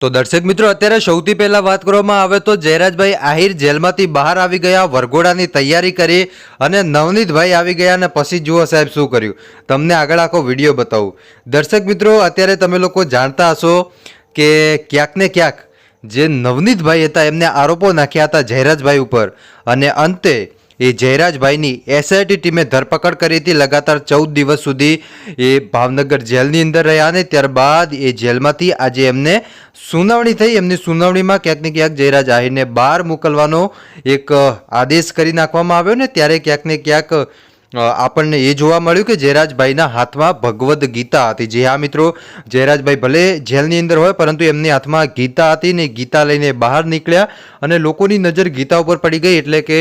તો દર્શક મિત્રો, અત્યારે સૌથી પહેલા વાત કરવામાં આવે તો જયરાજભાઈ આહિર જેલમાંથી બહાર આવી ગયા, વરઘોડાની તૈયારી કરી અને નવનીતભાઈ આવી ગયા અને પછી જુઓ સાહેબ શું કર્યું. તમને આગળ આખો વીડિયો બતાવું. દર્શક મિત્રો, અત્યારે તમે લોકો જાણતા હશો કે ક્યાંક ને ક્યાંક જે નવનીતભાઈ હતા, એમને આરોપો નાખ્યા હતા જયરાજભાઈ ઉપર. અને અંતે એ જયરાજભાઈની એસઆઈટી ટીમે ધરપકડ કરી હતી. લગાતાર ચૌદ દિવસ સુધી એ ભાવનગર જેલની અંદર રહ્યા અને ત્યારબાદ એ જેલમાંથી આજે એમને સુનાવણી થઈ. એમની સુનાવણીમાં ક્યાંક ને ક્યાંક જયરાજ આહિરને બહાર મોકલવાનો એક આદેશ કરી નાખવામાં આવ્યો ને ત્યારે ક્યાંક ને ક્યાંક આપણને એ જોવા મળ્યું કે જયરાજભાઈના હાથમાં ભગવદ્ ગીતા હતી. જે આ મિત્રો, જયરાજભાઈ ભલે જેલની અંદર હોય, પરંતુ એમની હાથમાં ગીતા હતી ને ગીતા લઈને બહાર નીકળ્યા અને લોકોની નજર ગીતા ઉપર પડી ગઈ એટલે કે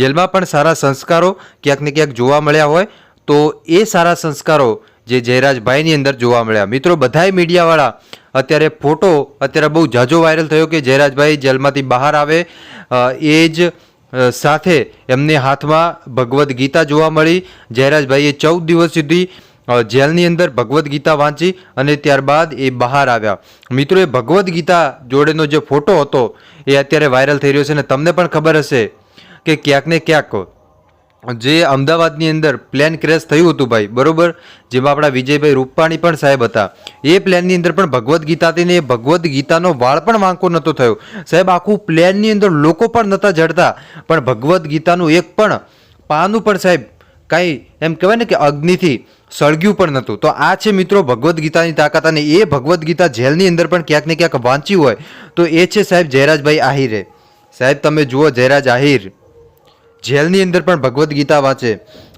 જેલમાં પણ સારા સંસ્કારો ક્યાંક ને ક્યાંક જોવા મળ્યા હોય, તો એ સારા સંસ્કારો જે જયરાજભાઈની અંદર જોવા મળ્યા. મિત્રો, બધાય મીડિયાવાળા અત્યારે ફોટો અત્યારે બહુ જાજો વાયરલ થયો કે જયરાજભાઈ જેલમાંથી બહાર આવે. એ જ સાથે એમને હાથમાં ભગવદ્ ગીતા જોવા મળી. જયરાજભાઈએ ચૌદ દિવસ સુધી જેલની અંદર ભગવદ્ ગીતા વાંચી અને ત્યારબાદ એ બહાર આવ્યા. મિત્રો, એ ભગવદ્ ગીતા જોડેનો જે ફોટો હતો, એ અત્યારે વાયરલ થઈ રહ્યો છે અને તમને પણ ખબર હશે કે ક્યાંક ને ક્યાંક જે અમદાવાદની અંદર પ્લેન ક્રેશ થયું હતું ભાઈ, બરોબર? જેમાં આપણા વિજયભાઈ રૂપાણી પણ સાહેબ હતા. એ પ્લેનની અંદર પણ ભગવદ્ ગીતા હતી ને એ ભગવદ્ ગીતાનો વાળ પણ વાંકો નહોતો થયો. સાહેબ, આખું પ્લેનની અંદર લોકો પણ નહોતા જડતા. પણ ભગવદ્ ગીતાનું એક પણ પાનું પણ સાહેબ કાંઈ એમ કહેવાય ને કે અગ્નિથી સળગ્યું પણ નહોતું. તો આ છે મિત્રો ભગવદ્ ગીતાની તાકાત અને એ ભગવદ્ ગીતા જેલની અંદર પણ ક્યાંક ને ક્યાંક વાંચ્યું હોય. તો એ છે સાહેબ જયરાજભાઈ આહિરે. સાહેબ, તમે જુઓ જયરાજ આહિર. જેલની અંદર પણ ભગવદ્ ગીતા વાંચે.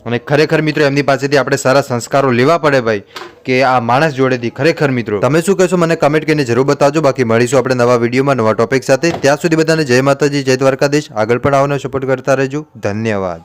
અને ખરેખર મિત્રો, એમની પાસેથી આપણે સારા સંસ્કારો લેવા પડે ભાઈ, કે આ માણસ જોડેથી ખરેખર મિત્રો. તમે શું કહેશો? મને કમેન્ટ કરીને જરૂર બતાવજો. બાકી મળીશું આપણે નવા વિડીયોમાં, નવા ટોપિક સાથે. ત્યાં સુધી બધાને જય માતાજી, જય દ્વારકાધીશ. આગળ પણ આવવાનો સપોર્ટ કરતા રહેજો. ધન્યવાદ.